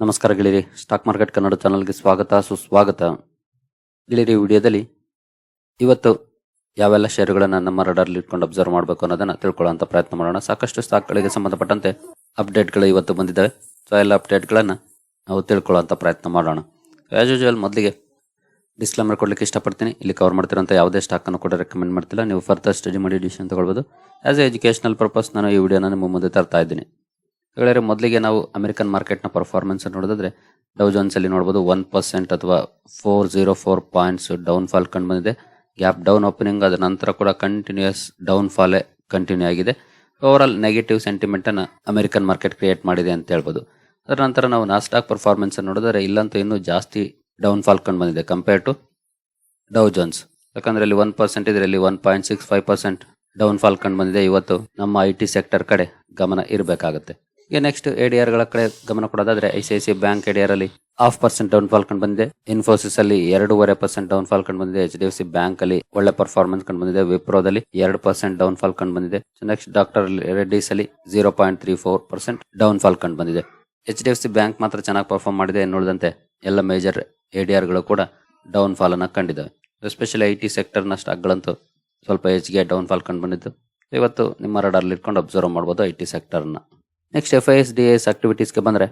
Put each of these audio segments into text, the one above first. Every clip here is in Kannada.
ನಮಸ್ಕಾರ ಗೆಳೆಯರಿ, ಸ್ಟಾಕ್ ಮಾರ್ಕೆಟ್ ಕನ್ನಡ ಚಾನಲ್ಗೆ ಸ್ವಾಗತ, ಸುಸ್ವಾಗತ. ಗೆಳೆಯರಿ ವಿಡಿಯೋದಲ್ಲಿ ಇವತ್ತು ಯಾವೆಲ್ಲ ಶೇರುಗಳನ್ನು ನಮ್ಮ ರಡಾರ್ಲಿ ಇಟ್ಕೊಂಡು ಅಬ್ಸರ್ವ್ ಮಾಡಬೇಕು ಅನ್ನೋದನ್ನ ತಿಳ್ಕೊಳ್ಳೋಂಥ ಪ್ರಯತ್ನ ಮಾಡೋಣ. ಸಾಕಷ್ಟು ಸ್ಟಾಕ್ಗಳಿಗೆ ಸಂಬಂಧಪಟ್ಟಂತೆ ಅಪ್ಡೇಟ್ಗಳು ಇವತ್ತು ಬಂದಿದ್ದಾವೆ. ಸೊ ಎಲ್ಲ ಅಪ್ಡೇಟ್ಗಳನ್ನು ನಾವು ತಿಳ್ಕೊಳ್ಳೋಂಥ ಪ್ರಯತ್ನ ಮಾಡೋಣ. ಆ್ಯಸ್ ಯೂಶುವಲ್ ಮೊದಲಿಗೆ ಡಿಸ್ಕ್ಲೇಮರ್ ಕೊಡಲಿಕ್ಕೆ ಇಷ್ಟಪಡ್ತೀನಿ. ಇಲ್ಲಿ ಕವರ್ ಮಾಡ್ತಿರೋಂಥ ಯಾವುದೇ ಸ್ಟಾಕನ್ನು ಕೂಡ ರೆಕಮೆಂಡ್ ಮಾಡ್ತಿಲ್ಲ. ನೀವು ಫರ್ದರ್ ಸ್ಟಡಿ ಮಾಡಿ ಡಿಸಿಷನ್ ತಗೊಳ್ಬೋದು. ಆ್ಯಸ್ ಎ ಎಜುಕೇಷನಲ್ ಪರ್ಪಸ್ ನಾನು ಈ ವಿಡಿಯೋನ ನಿಮ್ಮ ಮುಂದೆ ತರ್ತಾ ಇದ್ದೀನಿ. ಹೇಳಿದ್ರೆ ಮೊದಲಿಗೆ ನಾವು ಅಮೆರಿಕನ್ ಮಾರ್ಕೆಟ್ನ ಪರ್ಫಾರ್ಮೆನ್ಸ್ ನೋಡಿದ್ರೆ ಡೌ ಜೋನ್ಸ್ ಅಲ್ಲಿ ನೋಡಬಹುದು ಒನ್ ಪರ್ಸೆಂಟ್ ಅಥವಾ four zero four points down fall ಕಂಡು ಬಂದಿದೆ. ಗ್ಯಾಪ್ ಡೌನ್ ಓಪನಿಂಗ್ ಅದ ನಂತರ ಕೂಡ ಕಂಟಿನ್ಯೂಸ್ ಡೌನ್ ಫಾಲೇ ಕಂಟಿನ್ಯೂ ಆಗಿದೆ. ಓವರ್ ಆಲ್ ನೆಗೆಟಿವ್ ಸೆಂಟಿಮೆಂಟ್ ಅನ್ನ ಅಮೆರಿಕನ್ ಮಾರ್ಕೆಟ್ ಕ್ರಿಯೇಟ್ ಮಾಡಿದೆ ಅಂತ ಹೇಳ್ಬೋದು. ಅದರ ನಂತರ ನಾವು ನಾಸ್ಟಾಕ್ ಪರ್ಫಾರ್ಮೆನ್ಸ್ ನೋಡಿದ್ರೆ, ಇಲ್ಲಂತೂ ಇನ್ನೂ ಜಾಸ್ತಿ ಡೌನ್ ಫಾಲ್ ಕಂಡು ಬಂದಿದೆ ಕಂಪೇರ್ ಟು ಡೌ ಜೋನ್ಸ್. ಯಾಕಂದ್ರೆ ಇಲ್ಲಿ ಒನ್ ಪರ್ಸೆಂಟ್ ಇದರಲ್ಲಿ one point six five percent down fall ಕಂಡು ಬಂದಿದೆ. ಇವತ್ತು ನಮ್ಮ ಐ ಟಿ ಸೆಕ್ಟರ್ ಕಡೆ ಗಮನ ಇರಬೇಕಾಗುತ್ತೆ. ಈಗ ನೆಕ್ಸ್ಟ್ ಎಡಿಆರ್ಗಳ ಕಡೆ ಗಮನ ಕೊಡೋದಾದ್ರೆ I C I C bank A D R ಅಲ್ಲಿ ಹಾಫ್ ಪರ್ಸೆಂಟ್ ಡೌನ್ ಫಾಲ್ ಕಂಡು ಬಂದಿದೆ. ಇನ್ಫೋಸಿಸ್ ಅಲ್ಲಿ ಎರಡೂವರೆ ಪರ್ಸೆಂಟ್ ಡೌನ್ ಫಾಲ್ ಕಂಡು ಬಂದಿದೆ. H D F C bank ಅಲ್ಲಿ ಒಳ್ಳೆ ಪರ್ಫಾರ್ಮೆನ್ಸ್ ಕಂಡು ಬಂದಿದೆ. ವಿಪ್ರೋದಲ್ಲಿ ಎರಡು ಪರ್ಸೆಂಟ್ ಡೌನ್ ಫಾಲ್ ಕಂಡು ಬಂದಿದೆ. ನೆಕ್ಸ್ಟ್ ಡಾಕ್ಟರ್ ರೆಡ್ಡಿಸ್ ಅಲ್ಲಿ zero point three four percent down fall ಕಂಡು ಬಂದಿದೆ. H D F C bank ಮಾತ್ರ ಚೆನ್ನಾಗಿ ಪರ್ಫಾರ್ಮ್ ಮಾಡಿದೆ ನೋಡಿದಂತೆ ಎಲ್ಲ ಮೇಜರ್ ಎಡಿಆರ್ಗಳು ಕೂಡ ಡೌನ್ ಫಾಲ್ ಅನ್ನ ಕಂಡಿದ್ದಾವೆ. ಎಸ್ಪೆಷಲಿ ಐ ಟಿ ಸೆಕ್ಟರ್ನ ಸ್ಟಾಕ್ ಗಳಂತೂ ಸ್ವಲ್ಪ ಹೆಚ್ಚಿಗೆ ಡೌನ್ ಫಾಲ್ ಕಂಡು ಬಂದಿದ್ದು ಇವತ್ತು ನಿಮ್ಮ ರಡಾರ್ಲಿ ಇಟ್ಕೊಂಡು ಅಬ್ಸರ್ವ್ ಮಾಡ್ಬೋದು I T ಸೆಕ್ಟರ್ನ next F I S D S ಆಕ್ಟಿವಿಟೀಸ್ಗೆ ಬಂದರೆ,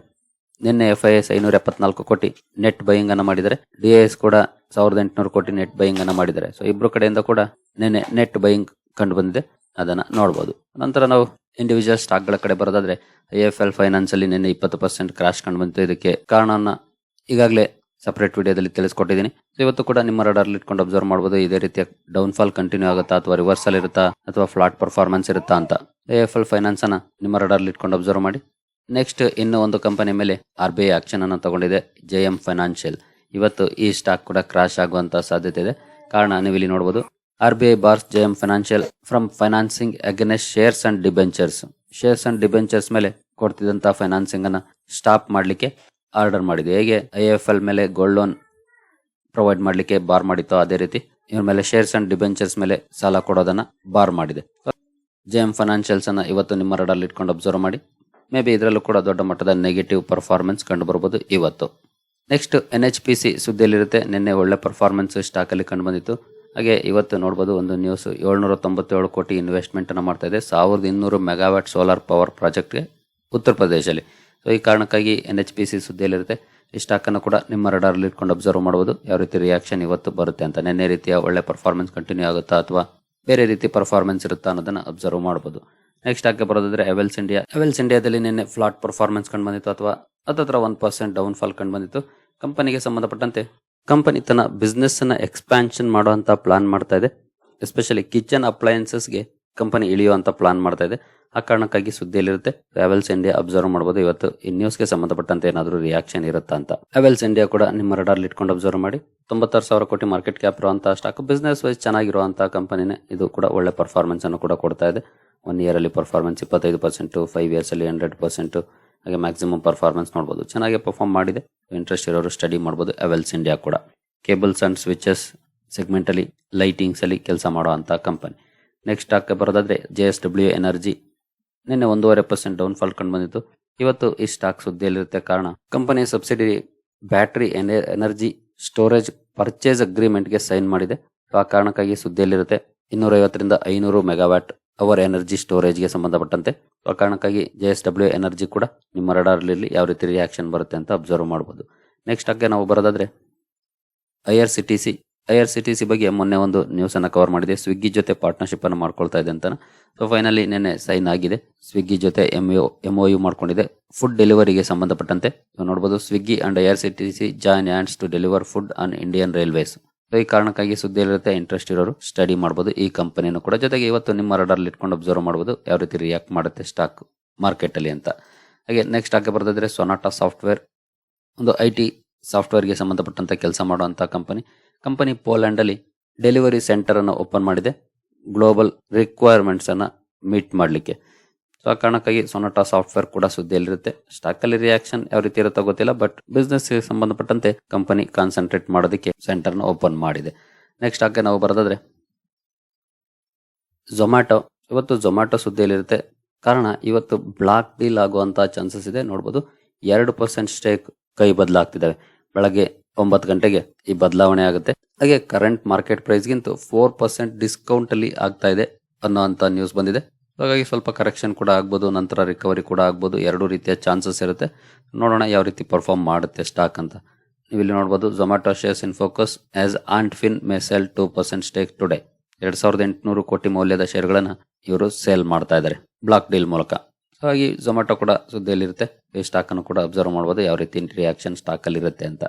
ನಿನ್ನೆ ಎಫ್ ಐ ಎಸ್ ಐನೂರ ಎಪ್ಪತ್ನಾಲ್ಕು ಕೋಟಿ ನೆಟ್ ಬೈಯಿಂಗ್ ಅನ್ನು ಮಾಡಿದರೆ ಡಿ ಎಸ್ ಕೂಡ ಸಾವಿರದ ಎಂಟುನೂರು ಕೋಟಿ ನೆಟ್ ಬೈಯಿಂಗ್ ಅನ್ನು ಮಾಡಿದ್ದಾರೆ. ಸೊ ಇಬ್ಬರು ಕಡೆಯಿಂದ ಕೂಡ ನಿನ್ನೆ ನೆಟ್ ಬೈಯಿಂಗ್ ಕಂಡು ಬಂದಿದೆ. ಅದನ್ನು ನೋಡ್ಬೋದು. ನಂತರ ನಾವು ಇಂಡಿವಿಜುವಲ್ ಸ್ಟಾಕ್ಗಳ ಕಡೆ ಬರೋದಾದ್ರೆ ಐ ಎಫ್ ಎಲ್ ಫೈನಾನ್ಸ್ ಅಲ್ಲಿ ನಿನ್ನೆ ಇಪ್ಪತ್ತು ಪರ್ಸೆಂಟ್ ಕ್ರಾಶ್ ಕಂಡು ಬಂತು ಇದಕ್ಕೆ ಕಾರಣನ ಈಗಾಗಲೇ ಸಪರೇಟ್ ವಿಡಿಯೋದಲ್ಲಿ ತಿಳಿಸ್ಕೊಟ್ಟಿದ್ದೀನಿ ಸೊ ಇವತ್ತು ಕೂಡ ನಿಮ್ಮ ರಡಾರ್ ಇಟ್ಕೊಂಡು ಅಬ್ಸರ್ವ್ ಮಾಡಬಹುದು ಇದೇ ರೀತಿಯ ಡೌನ್ ಫಾಲ್ ಕಂಟಿನ್ಯೂ ಆಗುತ್ತಾ ಅಥವಾ ರಿವರ್ಸಲ್ ಇರುತ್ತಾ ಅಥವಾ ಫ್ಲಾಟ್ ಪರ್ಫಾರ್ಮೆನ್ಸ್ ಇರುತ್ತಾ ಅಂತ. ಎ ಎಫ್ ಎಲ್ ಫೈನಾನ್ಸ್ ಅನ್ನ ನಿಮ್ಮ ರಡಾರ್ಲಿ ಇಟ್ಕೊಂಡು ಅಬ್ಸರ್ವ್ ಮಾಡಿ. ನೆಕ್ಸ್ಟ್ ಇನ್ನೂ ಒಂದು ಕಂಪನಿ ಮೇಲೆ ಆರ್ ಬಿ ಐ ಆಕ್ಷನ್ ಅನ್ನು ತಗೊಂಡಿದೆ ಜೆ ಎಂ ಫೈನಾನ್ಷಿಯಲ್ ಇವತ್ತು ಈ ಸ್ಟಾಕ್ ಕೂಡ ಕ್ರಾಶ್ ಆಗುವಂತ ಸಾಧ್ಯತೆ ಇದೆ. ಕಾರಣ ನೀವು ಇಲ್ಲಿ ನೋಡಬಹುದು R B I bars J M financial from financing against shares and debentures shares and debentures ಮೇಲೆ ಕೊಡ್ತಿದ್ದಂತ ಫೈನಾನ್ಸಿಂಗ್ ಅನ್ನ ಸ್ಟಾಪ್ ಮಾಡಲಿಕ್ಕೆ ಆರ್ಡರ್ ಮಾಡಿದೆ ಹೇಗೆ? ಐ ಎಫ್ ಎಲ್ ಮೇಲೆ ಗೋಲ್ಡ್ ಲೋನ್ ಪ್ರೊವೈಡ್ ಮಾಡಲಿಕ್ಕೆ ಬಾರ್ ಮಾಡಿತ್ತು ಅದೇ ರೀತಿ. ಇವ್ರ ಮೇಲೆ ಶೇರ್ಸ್ ಅಂಡ್ ಡಿಬೆಂಚರ್ಸ್ ಮೇಲೆ ಸಾಲ ಕೊಡೋದನ್ನ ಬಾರ್ ಮಾಡಿದೆ. ಜೆ ಎಂ ಫೈನಾನ್ಷಿಯಲ್ಸ್ ಅನ್ನ ಇವತ್ತು ನಿಮ್ಮ ರಡಲ್ಲಿ ಇಟ್ಕೊಂಡು ಅಬ್ಸರ್ವ್ ಮಾಡಿ. ಮೇ ಬಿ ಇದರಲ್ಲೂ ಕೂಡ ದೊಡ್ಡ ಮಟ್ಟದ ನೆಗೆಟಿವ್ ಪರ್ಫಾರ್ಮೆನ್ಸ್ ಕಂಡು ಬರಬಹುದು ಇವತ್ತು. Next N H P C ಸುದ್ದಿಯಲ್ಲಿರುತ್ತೆ. ನಿನ್ನೆ ಒಳ್ಳೆ ಪರ್ಫಾರ್ಮೆನ್ಸ್ ಸ್ಟಾಕ್ ಅಲ್ಲಿ ಕಂಡು ಬಂದಿತ್ತು ಹಾಗೆ ಇವತ್ತು ನೋಡಬಹುದು ಒಂದು ನ್ಯೂಸ್ ಏಳ್ನೂರ ತೊಂಬತ್ತೇಳು ಕೋಟಿ ಇನ್ವೆಸ್ಟ್ಮೆಂಟ್ ಅನ್ನ ಮಾಡ್ತಾ ಇದೆ. ಸಾವಿರದ ಇನ್ನೂರು ಮೆಗಾವ್ಯಾಟ್ ಸೋಲಾರ್ ಪವರ್ ಪ್ರಾಜೆಕ್ಟ್ಗೆ ಉತ್ತರ ಪ್ರದೇಶದಲ್ಲಿ ಸೊ ಈ ಕಾರಣಕ್ಕಾಗಿ ಎನ್ ಎಚ್ ಪಿ ಸಿ ಸುದ್ದಿಯಲ್ಲಿರುತ್ತೆ. ಈ ಸ್ಟಾಕನ್ನು ಕೂಡ ನಿಮ್ಮ ರಡಾರ್ಲಿ ಇಟ್ಕೊಂಡು ಅಬ್ಸರ್ವ್ ಮಾಡಬಹುದು ಯಾವ ರೀತಿ ರಿಯಾಕ್ಷನ್ ಇವತ್ತು ಬರುತ್ತೆ ಅಂತ, ನೆನ್ನೆ ರೀತಿಯ ಒಳ್ಳೆ ಪರ್ಫಾರ್ಮೆನ್ಸ್ ಕಂಟಿನ್ಯೂ ಆಗುತ್ತಾ ಅಥವಾ ಬೇರೆ ರೀತಿ ಪರ್ಫಾರ್ಮೆನ್ಸ್ ಇರುತ್ತಾ ಅನ್ನೋದನ್ನ ಅಬ್ಸರ್ವ್ ಮಾಡಬಹುದು ನೆಕ್ಸ್ಟ್ ಆಗಿ ಬರೋದಾದ್ರೆ ಎವೆಲ್ಸ್ ಇಂಡಿಯಾ ಎವೆಲ್ಸ್ ಇಂಡಿಯಾದಲ್ಲಿ ನಿನ್ನೆ ಫ್ಲಾಟ್ ಪರ್ಫಾರ್ಮೆನ್ಸ್ ಕಂಡು ಬಂದಿತ್ತು ಅಥವಾ ಅದತ್ರ ಒನ್ ಪರ್ಸೆಂಟ್ ಡೌನ್ ಫಾಲ್ ಕಂಡು ಬಂದಿತ್ತು ಕಂಪನಿಗೆ ಸಂಬಂಧಪಟ್ಟಂತೆ ಕಂಪನಿ ತನ್ನ ಬಿಸ್ನೆಸ್ ಅನ್ನ ಎಕ್ಸ್ಪ್ಯಾನ್ಷನ್ ಮಾಡುವಂತ ಪ್ಲಾನ್ ಮಾಡ್ತಾ ಇದೆ. ಎಸ್ಪೆಷಲಿ ಕಿಚನ್ ಅಪ್ಲಯನ್ಸಸ್ಗೆ ಕಂಪನಿ ಇಳಿಯುವಂತ ಪ್ಲಾನ್ ಮಾಡ್ತಾ ಇದೆ. ಆ ಕಾರಣಕ್ಕಾಗಿ ಸುದ್ದಿಯಲ್ಲಿರುತ್ತೆ. ಟ್ರಾವೆಲ್ಸ್ ಇಂಡಿಯಾ ಅಬ್ಸರ್ವ್ ಮಾಡಬಹುದು ಇವತ್ತು ಈ ನ್ಯೂಸ್ಗೆ ಸಂಬಂಧಪಟ್ಟಂತೆ ಏನಾದರೂ ರಿಯಾಕ್ಷನ್ ಇರುತ್ತಾ ಅಂತ. ಟ್ರಾವೆಲ್ಸ್ ಇಂಡಿಯಾ ಕೂಡ ನಿಮ್ಮ ರಡಾರ್ಲಿ ಇಟ್ಕೊಂಡು ಅಬ್ಸರ್ವ್ ಮಾಡಿ. ತೊಂಬತ್ತಾರು ಸಾವಿರ ಕೋಟಿ ಮಾರ್ಕೆಟ್ ಕ್ಯಾಪ್ ಇರುವಂತ ಸ್ಟಾಕ್ ಬಿಸ್ನೆಸ್ ವೈಸ್ ಚೆನ್ನಾಗಿರುವಂತಹ ಕಂಪನಿನೇ ಇದು ಕೂಡ ಒಳ್ಳೆ ಪರ್ಫಾರ್ಮೆನ್ಸ್ ಅನ್ನು ಕೂಡ ಕೊಡ್ತಾ ಇದೆ. ಒನ್ ಇಯರ್ ಅಲ್ಲಿ ಪರ್ಫಾರ್ಮೆನ್ಸ್ ಇಪ್ಪತ್ತೈದು ಪರ್ಸೆಂಟ್ ಫೈವ್ ಇಯರ್ಸ್ ಅಲ್ಲಿ ಹಂಡ್ರೆಡ್ ಪರ್ಸೆಂಟ್ ಹಾಗೆ ಮ್ಯಾಕ್ಸಿಮಮ್ ಪರ್ಫಾರ್ಮೆನ್ಸ್ ನೋಡಬಹುದು ಚೆನ್ನಾಗಿ ಪರ್ಫಾರ್ಮ್ ಮಾಡಿದೆ. ಇಂಟ್ರೆಸ್ಟ್ ಇರೋರು ಸ್ಟಡಿ ಮಾಡಬಹುದು ಅವೆಲ್ಸ್ ಇಂಡಿಯಾ ಕೂಡ. ಕೇಬಲ್ಸ್ ಅಂಡ್ ಸ್ವಿಚಸ್ ಸೆಗ್ಮೆಂಟ್ ಅಲ್ಲಿ ಲೈಟಿಂಗ್ಸ್ ಅಲ್ಲಿ ಕೆಲಸ ಮಾಡುವಂತಹ ಕಂಪನಿ ನೆಕ್ಸ್ಟ್ ಸ್ಟಾಕ್ ಬರೋದಾದ್ರೆ ಜೆ ಎಸ್ ಡಬ್ಲ್ಯೂ ಎನರ್ಜಿ ನಿನ್ನೆ ಒಂದೂವರೆ ಪರ್ಸೆಂಟ್ ಡೌನ್ ಫಾಲ್ ಕಂಡು ಬಂದಿತ್ತು. ಇವತ್ತು ಈ ಸ್ಟಾಕ್ ಸುದ್ದಿಯಲ್ಲಿರುತ್ತೆ. ಕಾರಣ company subsidy battery energy storage purchase ಅಗ್ರಿಮೆಂಟ್ಗೆ sign ಮಾಡಿದೆ. ಆ ಕಾರಣಕ್ಕಾಗಿ ಸುದ್ದಿಯಲ್ಲಿರುತ್ತೆ. ಇನ್ನೂರ ಐವತ್ತರಿಂದ ಐನೂರು ಮೆಗಾವ್ಯಾಟ್ ಅವರ್ ಎನರ್ಜಿ ಸ್ಟೋರೇಜ್ಗೆ ಸಂಬಂಧಪಟ್ಟಂತೆ. ಆ ಕಾರಣಕ್ಕಾಗಿ ಜೆ ಎಸ್ ಡಬ್ಲ್ಯೂ ಎನರ್ಜಿ ಕೂಡ ನಿಮ್ಮ ರಡಾರ್ಲಿ ಯಾವ ರೀತಿ ರಿಯಾಕ್ಷನ್ ಬರುತ್ತೆ ಅಂತ ಅಬ್ಸರ್ವ್ ಮಾಡ್ಬೋದು. ನೆಕ್ಸ್ಟ್ ಹಾಗೆ ನಾವು ಬರೋದಾದ್ರೆ I R C T C I R C T C ಬಗ್ಗೆ ಮೊನ್ನೆ ಒಂದು ನ್ಯೂಸ್ ಅನ್ನ ಕವರ್ ಮಾಡಿದೆ. ಸ್ವಿಗ್ಗಿ ಜೊತೆ ಪಾರ್ಟ್ನರ್ಶಿಪ್ ಅನ್ನು ಮಾಡ್ಕೊಳ್ತಾ ಇದೆ ಅಂತ ಸೊ ಫೈನಲಿ ನೆನ್ನೆ ಸೈನ್ ಆಗಿದೆ. ಸ್ವಿಗ್ಗಿ ಜೊತೆ ಎಂ ಯು ಒ ಯು ಮಾಡ್ಕೊಂಡಿದೆ. ಫುಡ್ ಡೆಲಿವರಿಗೆ ಸಂಬಂಧಪಟ್ಟಂತೆ. ನೀವು ನೋಡಬಹುದು Swiggy and I R C T C join hands to deliver food on Indian railways so ಈ ಕಾರಣಕ್ಕಾಗಿ ಸುದ್ದಿ ಇರುತ್ತೆ ಇಂಟ್ರೆಸ್ಟ್ ಇರೋರು ಸ್ಟಡಿ ಮಾಡಬಹುದು ಈ ಕಂಪನಿಯನ್ನು ಕೂಡ. ಜೊತೆಗೆ ಇವತ್ತು ನಿಮ್ಮ ರಡಾರ್ಲಿ ಇಟ್ಕೊಂಡು ಅಬ್ಸರ್ವ್ ಮಾಡಬಹುದು ಯಾವ ರೀತಿ ರಿಯಾಕ್ಟ್ ಮಾಡುತ್ತೆ ಸ್ಟಾಕ್ ಮಾರ್ಕೆಟಲ್ಲಿ ಅಂತ. ಹಾಗೆ ನೆಕ್ಸ್ಟ್ ಹಾಕಿ ಬರೋದಾದ್ರೆ ಸೊನಾಟಾ ಸಾಫ್ಟ್ವೇರ್ ಒಂದು ಐ ಟಿ ಸಾಫ್ಟ್ವೇರ್ಗೆ ಸಂಬಂಧಪಟ್ಟಂತ ಕೆಲಸ ಮಾಡುವಂಥ ಕಂಪನಿ ಕಂಪನಿ ಪೋಲ್ಯಾಂಡಲ್ಲಿ ಡೆಲಿವರಿ ಸೆಂಟರ್ ಅನ್ನು ಓಪನ್ ಮಾಡಿದೆ. ಗ್ಲೋಬಲ್ ರಿಕ್ವೈರ್ಮೆಂಟ್ಸ್ ಅನ್ನ ಮೀಟ್ ಮಾಡಲಿಕ್ಕೆ. ಸೊ, ಆ ಕಾರಣಕ್ಕಾಗಿ ಸೊನಾಟಾ ಸಾಫ್ಟ್ವೇರ್ ಕೂಡ ಸುದ್ದಿಯಲ್ಲಿರುತ್ತೆ. ಸ್ಟಾಕ್ ಅಲ್ಲಿ ರಿಯಾಕ್ಷನ್ ಯಾವ ರೀತಿ ಇರುತ್ತೋ ಗೊತ್ತಿಲ್ಲ, ಬಟ್ ಬಿಸ್ನೆಸ್ಗೆ ಸಂಬಂಧಪಟ್ಟಂತೆ ಕಂಪನಿ ಕಾನ್ಸಂಟ್ರೇಟ್ ಮಾಡೋದಕ್ಕೆ ಸೆಂಟರ್ನ ಓಪನ್ ಮಾಡಿದೆ. ನೆಕ್ಸ್ಟ್ ಆಗ ನಾವು ಬರೋದಾದ್ರೆ ಝೊಮ್ಯಾಟೊ ಇವತ್ತು ಝೊಮ್ಯಾಟೊ ಸುದ್ದಿಯಲ್ಲಿರುತ್ತೆ. ಕಾರಣ, ಇವತ್ತು ಬ್ಲಾಕ್ ಡೀಲ್ ಆಗುವಂಥ ಚಾನ್ಸಸ್ ಇದೆ. ನೋಡ್ಬೋದು, ಎರಡು ಪರ್ಸೆಂಟ್ ಸ್ಟೇಕ್ ಕೈ ಬದಲಾಗ್ತಿದ್ದಾವೆ. ಬೆಳಗ್ಗೆ ಒಂಬತ್ತು ಗಂಟೆಗೆ ಈ ಬದಲಾವಣೆ ಆಗುತ್ತೆ. ಹಾಗೆ ಕರೆಂಟ್ ಮಾರ್ಕೆಟ್ ಪ್ರೈಸ್ ಗಿಂತ ಫೋರ್ ಪರ್ಸೆಂಟ್ ಡಿಸ್ಕೌಂಟ್ ಅಲ್ಲಿ ಆಗ್ತಾ ಇದೆ ಅನ್ನೋ ಅಂತ ನ್ಯೂಸ್ ಬಂದಿದೆ. ಹಾಗಾಗಿ ಸ್ವಲ್ಪ ಕರೆಕ್ಷನ್ ಕೂಡ ಆಗ್ಬೋದು, ನಂತರ ರಿಕವರಿ ಕೂಡ ಆಗ್ಬೋದು, ಎರಡು ರೀತಿಯ ಚಾನ್ಸಸ್ ಇರುತ್ತೆ. ನೋಡೋಣ ಯಾವ ರೀತಿ ಪರ್ಫಾರ್ಮ್ ಮಾಡುತ್ತೆ ಸ್ಟಾಕ್ ಅಂತ. ನೀವು ಇಲ್ಲಿ ನೋಡ್ಬೋದು Zomato shares in focus as Ant Fin may sell two percent stake today ಎರಡ್ ಸಾವಿರದ ಎಂಟುನೂರು ಕೋಟಿ ಮೌಲ್ಯದ ಶೇರ್ಗಳನ್ನ ಇವರು ಸೇಲ್ ಮಾಡ್ತಾ ಇದ್ದಾರೆ ಬ್ಲಾಕ್ ಡೀಲ್ ಮೂಲಕ. ಹಾಗಾಗಿ ಝೊಮ್ಯಾಟೊ ಕೂಡ ಸುದ್ದಿಯಲ್ಲಿರುತ್ತೆ, ಈ ಸ್ಟಾಕ್ ಅನ್ನು ಕೂಡ ಅಬ್ಸರ್ವ್ ಮಾಡ್ಬೋದು, ಯಾವ ರೀತಿ ರಿಯಾಕ್ಷನ್ ಸ್ಟಾಕ್ ಅಲ್ಲಿ ಇರುತ್ತೆ ಅಂತ.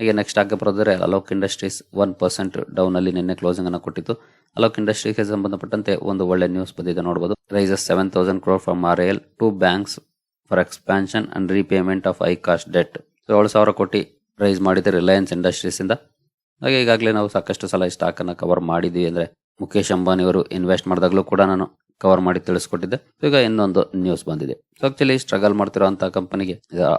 ಹಾಗೆ next stock ಬರೋದ್ರೆ Alok industries one percent down ಅಲ್ಲಿ ನಿನ್ನೆ ಕ್ಲೋಸಿಂಗ್ ಅನ್ನು ಕೊಟ್ಟಿತ್ತು. ಅಲೋಕ್ ಇಂಡಸ್ಟ್ರೀಸ್ಗೆ ಸಂಬಂಧಪಟ್ಟಂತೆ ಒಂದು ಒಳ್ಳೆ ನ್ಯೂಸ್ ಬಂದಿದೆ ನೋಡಬಹುದು raises seven thousand crore from R L to banks for expansion and repayment of high cost debt ಏಳು ಸಾವಿರ ಕೋಟಿ ರೈಸ್ ಮಾಡಿದೆ ರಿಲಯನ್ಸ್ ಇಂಡಸ್ಟ್ರೀಸ್ ಇಂದ. ಹಾಗೆ ಈಗಾಗಲೇ ನಾವು ಸಾಕಷ್ಟು ಸಲ ಈ ಸ್ಟಾಕ್ ಅನ್ನು ಕವರ್ ಮಾಡಿದ್ವಿ ಅಂದ್ರೆ ಮುಖೇಶ್ ಅಂಬಾನಿ ಅವರು ಇನ್ವೆಸ್ಟ್ ಮಾಡಿದಾಗಲೂ ಕೂಡ ನಾನು ಕವರ್ ಮಾಡಿ ತಿಳಿಸ್ಕೊಟ್ಟಿದ್ದೆ. ಈಗ ಇನ್ನೊಂದು ನ್ಯೂಸ್ ಬಂದಿದೆ. ಸೊ ಆಕ್ಚುಲಿ ಸ್ಟ್ರಗಲ್ ಮಾಡ್ತಿರೋ ಕಂಪನಿಗೆ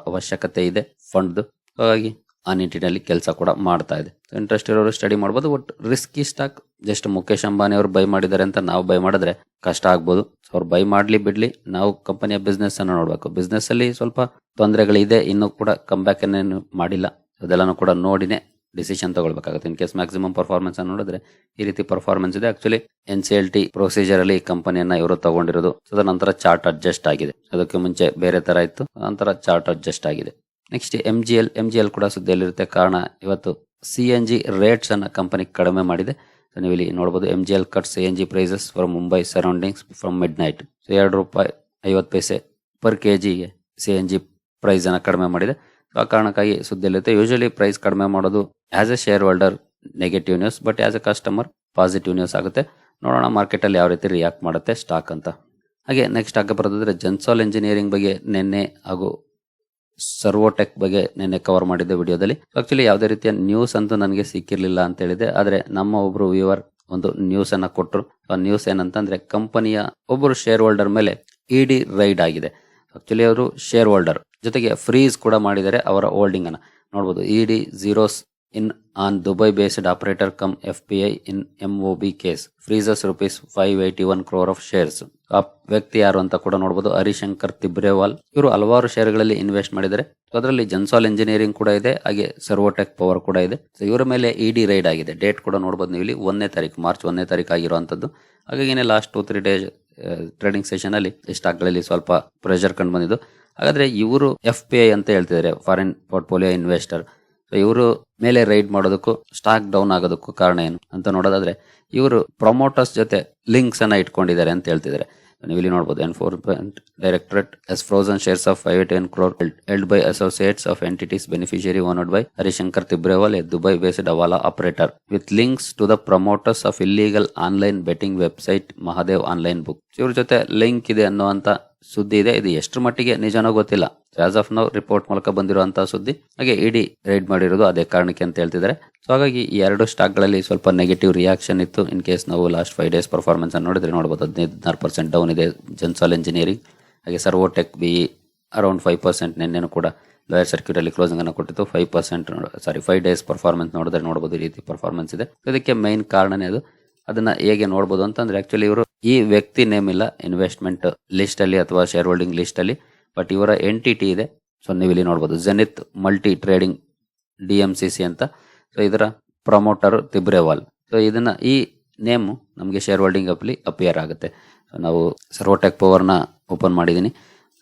ಅವಶ್ಯಕತೆ ಇದೆ ಫಂಡ್ ಹಾಗಾಗಿ ಆ ನಿಟ್ಟಿನಲ್ಲಿ ಕೆಲಸ ಕೂಡ ಮಾಡ್ತಾ ಇದೆ. ಇಂಟ್ರೆಸ್ಟ್ ಇರೋರು ಸ್ಟಡಿ ಮಾಡ್ಬೋದು but risky stock just Mukesh Ambani ಅವರು ಬೈ ಮಾಡಿದ್ದಾರೆ ಅಂತ ನಾವು ಬೈ ಮಾಡಿದ್ರೆ ಕಷ್ಟ ಆಗ್ಬೋದು. ಸೊ ಅವ್ರು ಬೈ ಮಾಡ್ಲಿ ಬಿಡ್ಲಿ, ನಾವು ಕಂಪನಿಯ ಬಿಸ್ನೆಸ್ ಅನ್ನು ನೋಡಬೇಕು. ಬಿಸ್ನೆಸ್ ಅಲ್ಲಿ ಸ್ವಲ್ಪ ತೊಂದರೆಗಳಿದೆ, ಇನ್ನೂ ಕೂಡ ಕಮ್ ಬ್ಯಾಕ್ ಏನೇನು ಮಾಡಿಲ್ಲ ಅದೆಲ್ಲನೂ ಕೂಡ ನೋಡಿನೇ ಡಿಸಿಷನ್ ತಗೊಳ್ಬೇಕಾಗುತ್ತೆ. ಇನ್ ಕೇಸ್ ಮ್ಯಾಕ್ಸಿಮಮ್ ಪರ್ಫಾರ್ಮೆನ್ಸ್ ಅನ್ನು ನೋಡಿದ್ರೆ ಈ ರೀತಿ ಪರ್ಫಾರ್ಮೆನ್ಸ್ ಇದೆ. Actually N C L T procedure ಅಲ್ಲಿ ಕಂಪನಿಯನ್ನ ಇವರು ತಗೊಂಡಿರೋದು. ಅದರ ನಂತರ ಚಾರ್ಟ್ ಅಡ್ಜಸ್ಟ್ ಆಗಿದೆ. ಅದಕ್ಕೆ ಮುಂಚೆ ಬೇರೆ ತರ ಇತ್ತು. ನಂತರ ಚಾರ್ಟ್ ಅಡ್ಜಸ್ಟ್ ಆಗಿದೆ. Next M G L M G L ಕೂಡ ಸುದ್ದಿಯಲ್ಲಿರುತ್ತೆ. ಕಾರಣ ಇವತ್ತು ಸಿ ಎನ್ ಜಿ ರೇಟ್ಸ್ ಅನ್ನ ಕಂಪನಿ ಕಡಿಮೆ ಮಾಡಿದೆ. ಸೊ ನೀವು ಇಲ್ಲಿ ನೋಡಬಹುದು M G L cut C N G prices from Mumbai surroundings from midnight ಎರಡು ರೂಪಾಯಿ ಐವತ್ತು ಪೈಸೆ ಪರ್ ಕೆ ಜಿಗೆ ಸಿ ಎನ್ ಜಿ ಪ್ರೈಸ್ ಅನ್ನ ಕಡಿಮೆ ಮಾಡಿದೆ. ಆ ಕಾರಣಕ್ಕಾಗಿ ಸುದ್ದಿಯಲ್ಲಿರುತ್ತೆ ಯೂಶಲಿ ಪ್ರೈಸ್ ಕಡಿಮೆ ಮಾಡೋದು as a shareholder negative news but as a customer positive news ಆಗುತ್ತೆ. ನೋಡೋಣ ಮಾರ್ಕೆಟಲ್ಲಿ ಯಾವ ರೀತಿ ರಿಯಾಕ್ಟ್ ಮಾಡುತ್ತೆ ಸ್ಟಾಕ್ ಅಂತ. ಹಾಗೆ ನೆಕ್ಸ್ಟ್ ಆಗ ಬರೋದಾದ್ರೆ ಜನ್ಸಾಲ್ ಇಂಜಿನಿಯರಿಂಗ್ ಬಗ್ಗೆ ನಿನ್ನೆ ಹಾಗೂ ಸರ್ವೋಟೆಕ್ ಬಗ್ಗೆ ನಿನ್ನೆ ಕವರ್ ಮಾಡಿದ್ದೆ ವಿಡಿಯೋದಲ್ಲಿ. ಆಕ್ಚುಲಿ ಯಾವುದೇ ರೀತಿಯ ನ್ಯೂಸ್ ಅಂತೂ ನನಗೆ ಸಿಕ್ಕಿರಲಿಲ್ಲ ಅಂತ ಹೇಳಿದೆ. ಆದರೆ ನಮ್ಮ ಒಬ್ರು ವ್ಯೂವರ್ ಒಂದು ನ್ಯೂಸ್ ಅನ್ನ ಕೊಟ್ಟರು ಆ ನ್ಯೂಸ್ ಏನಂತಂದ್ರೆ ಕಂಪನಿಯ ಒಬ್ಬರು ಶೇರ್ ಹೋಲ್ಡರ್ ಮೇಲೆ ಇಡಿ ರೈಡ್ ಆಗಿದೆ. ಆಕ್ಚುಲಿ ಅವರು ಶೇರ್ ಹೋಲ್ಡರ್ ಜೊತೆಗೆ ಫ್ರೀಸ್ ಕೂಡ ಮಾಡಿದ್ದಾರೆ ಅವರ ಹೋಲ್ಡಿಂಗ್ ಅನ್ನ. ನೋಡಬಹುದು E D zeroes in on Dubai based operator cum M O B case. Freezes rupees five eighty one crore of shares. ಆ ವ್ಯಕ್ತಿ ಯಾರು ಅಂತ ಕೂಡ ನೋಡಬಹುದು ಹರಿಶಂಕರ್ ತಿಬ್ರೇವಾಲ್. ಇವರು ಹಲವಾರು ಶೇರ್ಗಳಲ್ಲಿ ಇನ್ವೆಸ್ಟ್ ಮಾಡಿದ್ದಾರೆ. ಅದರಲ್ಲಿ ಜನ್ಸಾಲ್ ಇಂಜಿನಿಯರಿಂಗ್ ಕೂಡ ಇದೆ. ಹಾಗೆ ಸರ್ವೋಟೆಕ್ ಪವರ್ ಕೂಡ ಇದೆ. ಇವರ ಮೇಲೆ ಇಡಿ ರೈಡ್ ಆಗಿದೆ. ಡೇಟ್ ಕೂಡ ನೋಡಬಹುದು ನೀವು ಇಲ್ಲಿ ಒಂದನೇ ತಾರೀಕು, ಮಾರ್ಚ್ ಒಂದನೇ ತಾರೀಕು ಆಗಿರುವಂತದ್ದು ಹಾಗಾಗಿ last two three days trading session ಅಲ್ಲಿ ಸ್ಟಾಕ್ಗಳಲ್ಲಿ ಸ್ವಲ್ಪ ಪ್ರೆಷರ್ ಕಂಡು ಬಂದಿದ್ದು. ಹಾಗಾದ್ರೆ ಇವರು ಎಫ್ ಪಿ ಐ ಅಂತ ಹೇಳ್ತಿದ್ದಾರೆ. ಫಾರಿನ್ ಪೋರ್ಟ್ಫೋಲಿಯೋ ಇನ್ವೆಸ್ಟರ್ ಇವರು ಮೇಲೆ ರೈಡ್ ಮಾಡೋದಕ್ಕೂ ಸ್ಟಾಕ್ ಡೌನ್ ಆಗೋದಕ್ಕೂ ಕಾರಣ ಏನು ಅಂತ ನೋಡೋದಾದ್ರೆ, ಇವರು ಪ್ರಮೋಟರ್ಸ್ ಜೊತೆ ಲಿಂಕ್ಸ್ ಅನ್ನ ಇಟ್ಕೊಂಡಿದ್ದಾರೆ ಅಂತ ಹೇಳ್ತಿದ್ದಾರೆ. ನೀವು ಇಲ್ಲಿ ನೋಡಬಹುದು enforcement directorate has frozen shares of five ten crore held by associates of entities beneficiary owned by Harishankar Tibrewal a Dubai based hawala operator with links to the promoters of illegal online betting website Mahadev online book ಇವ್ರ ಜೊತೆ ಲಿಂಕ್ ಇದೆ ಅನ್ನುವಂತ ಸುದ್ದಿ ಇದೆ. ಇದು ಎಷ್ಟರ ಮಟ್ಟಿಗೆ ನಿಜನೋ ಗೊತ್ತಿಲ್ಲ. ಆಸ್ ಆಫ್ ನೌ ರಿಪೋರ್ಟ್ ಮೂಲಕ ಬಂದಿರುವಂತಹ ಸುದ್ದಿ. ಹಾಗೆ ಇಡಿ ರೈಡ್ ಮಾಡಿರೋದು ಅದೇ ಕಾರಣಕ್ಕೆ ಅಂತ ಹೇಳ್ತಿದ್ದಾರೆ. ಸೊ ಹಾಗಾಗಿ ಈ ಎರಡು ಸ್ಟಾಕ್ಗಳಲ್ಲಿ ಸ್ವಲ್ಪ ನೆಗೆಟಿವ್ ರಿಯಾಕ್ಷನ್ ಇತ್ತು. ಇನ್ ಕೇಸ್ ನಾವು ಲಾಸ್ಟ್ ಫೈವ್ ಡೇಸ್ ಪರ್ಫಾರ್ಮೆನ್ಸ್ ಅನ್ನು ನೋಡಿದ್ರೆ ನೋಡಬಹುದು ಹದಿನೈದು ಪರ್ಸೆಂಟ್ ಡೌನ್ ಇದೆ ಜನ್ಸಾಲ್ ಇಂಜಿನಿಯರಿಂಗ್ ಹಾಗೆ Servotech be around five percent ನಿನ್ನೆನೂ ಕೂಡ ಲೋಯರ್ ಸರ್ಕ್ಯೂಟ್ ಅಲ್ಲಿ ಕ್ಲೋಸಿಂಗ್ ಅನ್ನು ಕೊಟ್ಟಿತ್ತು. Five percent sorry five days performance ನೋಡಿದ್ರೆ ನೋಡಬಹುದು ಈ ರೀತಿ ಪರ್ಫಾರ್ಮೆನ್ಸ್ ಇದೆ. ಇದಕ್ಕೆ ಮೈನ್ ಕಾರಣನೇ ಅದು. ಅದನ್ನ ಹೇಗೆ ನೋಡಬಹುದು ಅಂತಂದ್ರೆ ಆಕ್ಚುಲಿ ಇವರು ಈ ವ್ಯಕ್ತಿ ನೇಮ್ ಇಲ್ಲ ಇನ್ವೆಸ್ಟ್ಮೆಂಟ್ ಲಿಸ್ಟ್ ಅಲ್ಲಿ ಅಥವಾ ಶೇರ್ ಹೋಲ್ಡಿಂಗ್ ಲಿಸ್ಟ್ ಅಲ್ಲಿ ಬಟ್ ಇವರ ಎಂಟಿಟಿ ಇದೆ. ಸೊ ನೀವು ಇಲ್ಲಿ ನೋಡಬಹುದು Zenith multi trading D M C C ಅಂತ. ಸೊ ಇದರ ಪ್ರಮೋಟರ್ ತಿಬ್ರೇವಾಲ್ ಸೊ ಇದನ್ನ ಈ ನೇಮ್ ನಮಗೆ ಶೇರ್ ಹೋಲ್ಡಿಂಗ್ ಅಪ್ಲಿ ಅಪಿಯರ್ ಆಗುತ್ತೆ ನಾವು ಸರ್ವೋಟೆಕ್ ಪವರ್ನ ಓಪನ್ ಮಾಡಿದ್ದೀನಿ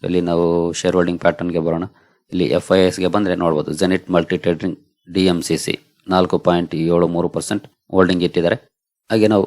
ಇಲ್ಲಿ ನಾವು ಶೇರ್ ಹೋಲ್ಡಿಂಗ್ ಪ್ಯಾಟರ್ನ್ಗೆ ಬರೋಣ. ಇಲ್ಲಿ ಎಫ್ ಐ ಎಸ್ಗೆ ಬಂದರೆ ನೋಡ್ಬೋದು Zenith multi trading D M C C ನಾಲ್ಕು ಪಾಯಿಂಟ್ ಏಳು ಮೂರು ಪರ್ಸೆಂಟ್ ಹೋಲ್ಡಿಂಗ್ ಇಟ್ಟಿದ್ದಾರೆ. ಹಾಗೆ ನಾವು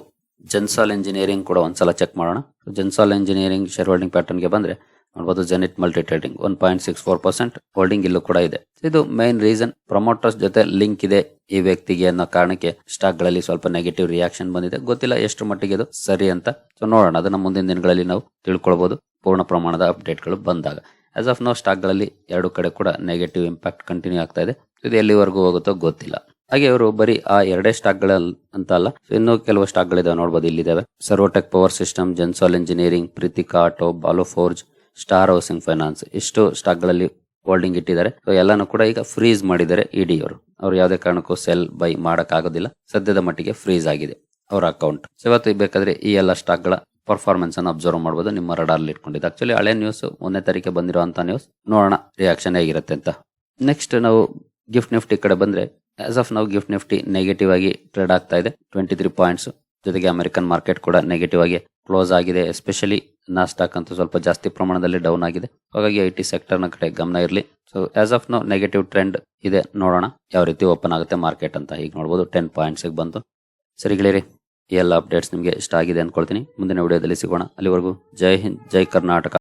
ಜನ್ಸಾಲ್ ಇಂಜಿನಿಯರಿಂಗ್ ಕೂಡ ಒಂದ್ಸಲ ಚೆಕ್ ಮಾಡೋಣ. ಜನ್ಸಾಲ್ ಇಂಜಿನಿಯರಿಂಗ್ ಶೇರ್ ಹೋಲ್ಡಿಂಗ್ ಪ್ಯಾಟರ್ನ್ಗೆ ಬಂದರೆ ನೋಡ್ಬೋದು Zenith multi trading one point six four percent holding ಇಲ್ಲೂ ಕೂಡ ಇದೆ. ಇದು ಮೇನ್ ರೀಸನ್ ಪ್ರಮೋಟರ್ಸ್ ಜೊತೆ ಲಿಂಕ್ ಇದೆ ಈ ವ್ಯಕ್ತಿಗೆ ಅನ್ನೋ ಕಾರಣಕ್ಕೆ ಸ್ಟಾಕ್ಗಳಲ್ಲಿ ಸ್ವಲ್ಪ ನೆಗೆಟಿವ್ ರಿಯಾಕ್ಷನ್ ಬಂದಿದೆ. ಗೊತ್ತಿಲ್ಲ ಎಷ್ಟು ಮಟ್ಟಿಗೆ ಇದು ಸರಿ ಅಂತ. ಸೊ ನೋಡೋಣ. ಅದನ್ನ ಮುಂದಿನ ದಿನಗಳಲ್ಲಿ ನಾವು ತಿಳ್ಕೊಳ್ಬಹುದು ಪೂರ್ಣ ಪ್ರಮಾಣದ ಅಪ್ಡೇಟ್ಗಳು ಬಂದಾಗ. ಆಸ್ ಆಫ್ ನೋ ಸ್ಟಾಕ್ಗಳಲ್ಲಿ ಎರಡು ಕಡೆ ಕೂಡ ನೆಗೆಟಿವ್ ಇಂಪ್ಯಾಕ್ಟ್ ಕಂಟಿನ್ಯೂ ಆಗ್ತಾ ಇದೆ. ಇದು ಎಲ್ಲಿವರೆಗೂ ಹೋಗುತ್ತೋ ಗೊತ್ತಿಲ್ಲ. ಹಾಗೆ ಅವರು ಬರೀ ಆ ಎರಡೇ ಸ್ಟಾಕ್ಗಳ ಅಂತ ಅಲ್ಲ ಇನ್ನೂ ಕೆಲವು ಸ್ಟಾಕ್ ಗಳಿದಾವೆ ನೋಡಬಹುದು ಇಲ್ಲಿದ್ದಾವೆ Servotech power system Gensol engineering Pritika auto Balu forge star housing finance ಇಷ್ಟು ಸ್ಟಾಕ್ಗಳಲ್ಲಿ ಹೋಲ್ಡಿಂಗ್ ಇಟ್ಟಿದ್ದಾರೆ ಎಲ್ಲಾನು ಕೂಡ ಈಗ ಫ್ರೀಸ್ ಮಾಡಿದ್ದಾರೆ ಇಡಿ ಅವರು. ಅವ್ರು ಯಾವುದೇ ಕಾರಣಕ್ಕೂ ಸೆಲ್ ಬೈ ಮಾಡಕ್ ಆಗೋದಿಲ್ಲ ಸದ್ಯದ ಮಟ್ಟಿಗೆ ಫ್ರೀಸ್ ಆಗಿದೆ ಅವರ ಅಕೌಂಟ್ ಇವತ್ತು ಬೇಕಾದ್ರೆ ಈ ಎಲ್ಲ ಸ್ಟಾಕ್ಗಳ ಪರ್ಫಾರ್ಮೆನ್ಸ್ ಅನ್ನು ಅಬ್ಸರ್ವ್ ಮಾಡಬಹುದು ನಿಮ್ಮ ರಡಾರ್ ಇಟ್ಕೊಂಡಿದ್ದು. ಆಕ್ಚುಲಿ ಹಳೆ ನ್ಯೂಸ್ ಒಂದನೇ ತಾರೀಕೆ ಬಂದಿರುವಂತ ನ್ಯೂಸ್ ನೋಡೋಣ ರಿಯಾಕ್ಷನ್ ಹೇಗಿರುತ್ತೆ ಅಂತ. ನೆಕ್ಸ್ಟ್ ನಾವು ಗಿಫ್ಟ್ ನಿಫ್ಟಿ ಕಡೆ ಬಂದ್ರೆ ಆಸ್ ಆಫ್ ನಾವು ಗಿಫ್ಟ್ ನಿಫ್ಟಿ ನೆಗೆಟಿವ್ ಆಗಿ ಟ್ರೇಡ್ ಆಗ್ತಾ ಇದೆ. ಟ್ವೆಂಟಿ ತ್ರೀ ಪಾಯಿಂಟ್ಸ್ ಜೊತೆಗೆ ಅಮೆರಿಕನ್ ಮಾರ್ಕೆಟ್ ಕೂಡ ನೆಗೆಟಿವ್ ಆಗಿ ಕ್ಲೋಸ್ ಆಗಿದೆ. ಎಸ್ಪೆಷಲಿ ನಾಸ್ಟಾಕ್ ಅಂತೂ ಸ್ವಲ್ಪ ಜಾಸ್ತಿ ಪ್ರಮಾಣದಲ್ಲಿ ಡೌನ್ ಆಗಿದೆ. ಹಾಗಾಗಿ ಐ ಟಿ ಸೆಕ್ಟರ್ನ ನ ಕಡೆ ಗಮನ ಇರಲಿ. So as of now negative trend ಇದೆ. ನೋಡೋಣ ಯಾವ ರೀತಿ ಓಪನ್ ಆಗುತ್ತೆ ಮಾರ್ಕೆಟ್ ಅಂತ. ಈಗ ನೋಡಬಹುದು ಟೆನ್ ಪಾಯಿಂಟ್ಸ್ ಬಂತು. ಸರಿ ಗೆಳೆಯರಿ, ಈ ಎಲ್ಲ ಅಪ್ಡೇಟ್ಸ್ ನಿಮಗೆ ಇಷ್ಟ ಆಗಿದೆ ಅನ್ಕೊಳ್ತೀನಿ. ಮುಂದಿನ ವಿಡಿಯೋದಲ್ಲಿ ಸಿಗೋಣ. ಅಲ್ಲಿವರೆಗೂ ಜೈ ಹಿಂದ್, ಜೈ ಕರ್ನಾಟಕ.